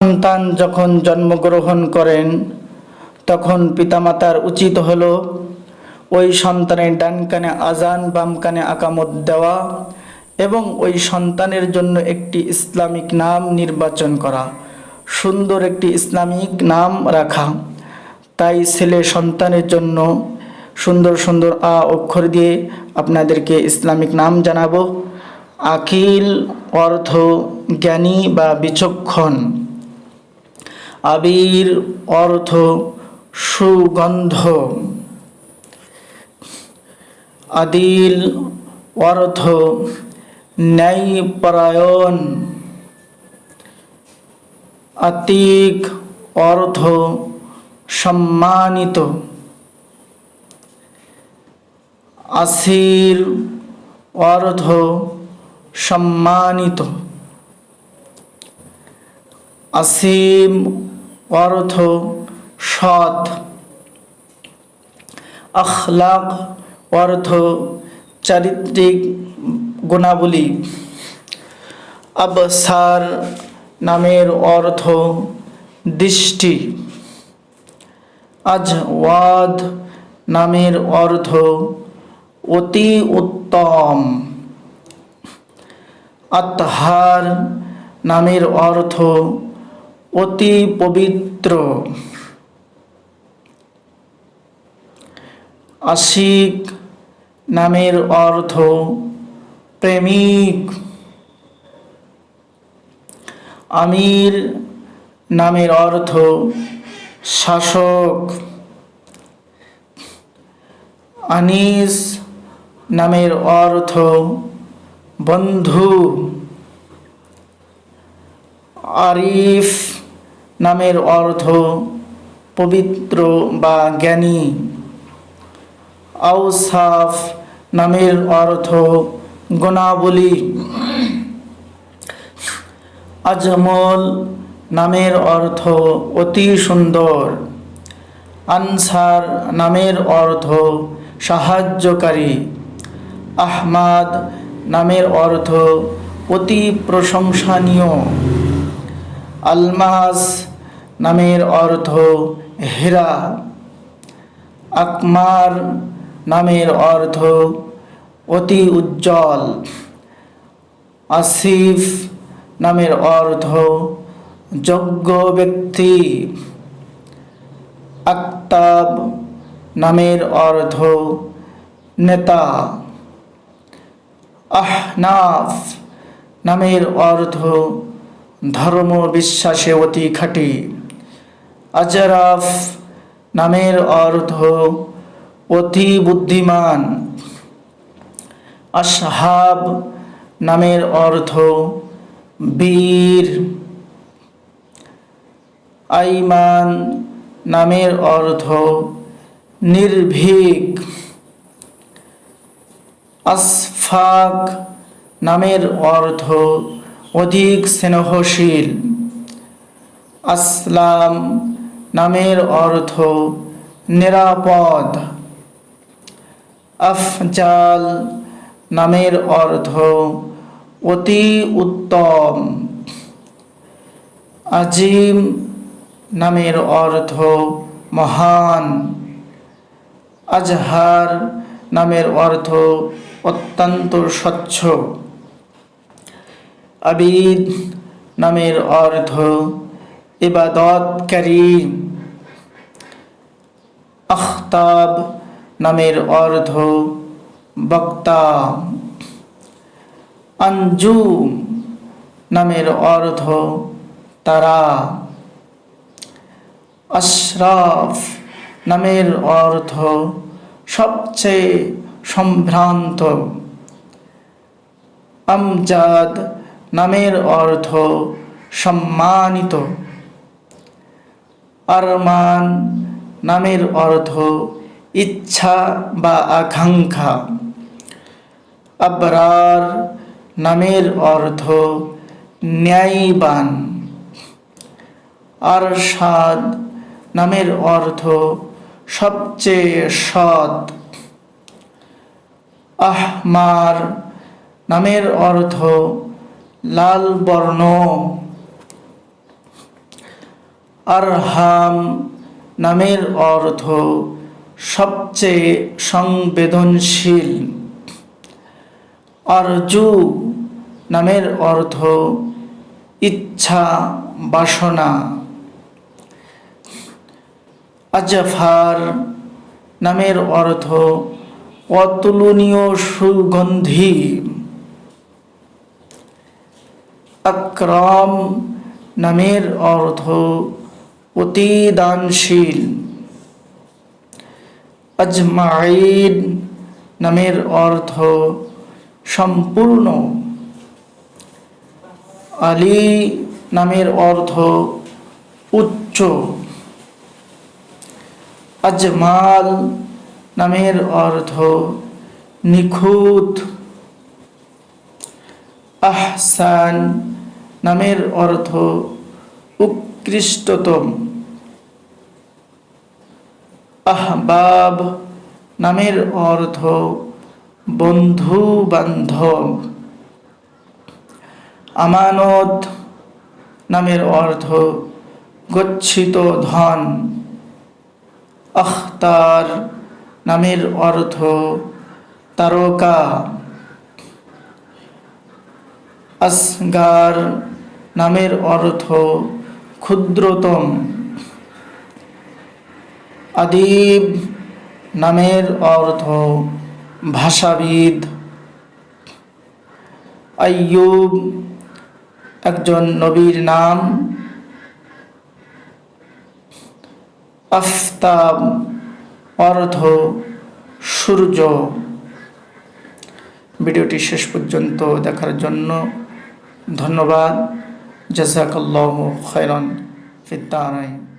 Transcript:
সন্তান যখন জন্মগ্রহণ করেন, তখন পিতামাতার উচিত হলো ওই সন্তানের ডান কানে আজান বাম কানে আকামত দেওয়া এবং ওই সন্তানের জন্য একটি ইসলামিক নাম নির্বাচন করা, সুন্দর একটি ইসলামিক নাম রাখা। তাই ছেলে সন্তানের জন্য সুন্দর সুন্দর আ অক্ষর দিয়ে আপনাদেরকে ইসলামিক নাম জানাব। আকিল অর্থ জ্ঞানী বা বিচক্ষণ। আবির অর্থ সুগন্ধ। আদিল অর্থ ন্যায়পরায়ণ। আতিক অর্থ সম্মানিত। আসির অর্থ সম্মানিত। আসিম অর্থ সৎ। আখলাক অর্থ চারিত্রিক গুণাবলী। আবসার নামের অর্থ দৃষ্টি। আজওয়াদ নামের অর্থ অতি উত্তম। আত্হার নামের অর্থ অতি পবিত্র। আশিক নামের অর্থ প্রেমিক। আমির নামের অর্থ শাসক। আনিস নামের অর্থ বন্ধু। আরিফ নামের অর্থ পবিত্র বা জ্ঞানী। আউসাফ নামের অর্থ গুণাবলী। আজমল নামের অর্থ অতি সুন্দর। আনসার নামের অর্থ সাহায্যকারী। আহমাদ নামের অর্থ অতি প্রশংসনীয়। আলমাস নামের অর্থ হেরা। আকমার নামের অর্থ অতি উজ্জ্বল। আসিফ নামের অর্থ যোগ্য ব্যক্তি। আক্তাব নামের অর্থ নেতা। আহনাফ নামের অর্থ ধর্ম বিশ্বাসে অতি খাঁটি। আজরাফ নামের অর্থ অতি বুদ্ধিমান। আসহাব নামের অর্থ বীর। আইমান নামের অর্থ নির্ভীক। আসফাক নামের অর্থ অধিক স্নেহশীল। আসলাম নামের অর্থ নিরাপদ। আফজাল নামের অর্থ অতি উত্তম। আজিম নামের অর্থ মহান। আজহার নামের অর্থ অত্যন্ত স্বচ্ছ। আবিদ নামের অর্থ ইবাদতকারী আখতাব নামের অর্থ বক্তা। আঞ্জুম নামের অর্থ তারা। আশরাফ নামের অর্থ সবচেয়ে সম্ভ্রান্ত। আমজাদ নামের অর্থ সম্মানিত। আরমান নামের অর্থ ইচ্ছা বা আকাঙ্ক্ষা। আবরার নামের অর্থ ন্যায়বান। আরশাদ নামের অর্থ সবচেয়ে সৎ। আহমার নামের অর্থ লাল বর্ণ আরহাম নামের অর্থ সবচেয়ে সংবেদনশীল। আরজু নামের অর্থ ইচ্ছা বাসনা। আজফার নামের অর্থ অতুলনীয় সুগন্ধি। আক্রম নামের অর্থ অতিদানশীল। আজমাইন নামের অর্থ সম্পূর্ণ। আলী নামের অর্থ উচ্চ। আজমাল নামের অর্থ নিখুঁত। আহসান নামের অর্থ উৎকৃষ্টতম। আহবাব নামের অর্থ বন্ধু বান্ধব আমানত নামের অর্থ গচ্ছিত ধন। আখতার নামের অর্থ তারকা। আসগার নামের অর্থ ক্ষুদ্রতম। আদিব নামের অর্থ ভাষাবিদ। আইয়ুব একজন নবীর নাম। আফতাব অর্থ সূর্য। ভিডিওটি শেষ পর্যন্ত দেখার জন্য ধন্যবাদ। جزاك الله خيرا في الدارين.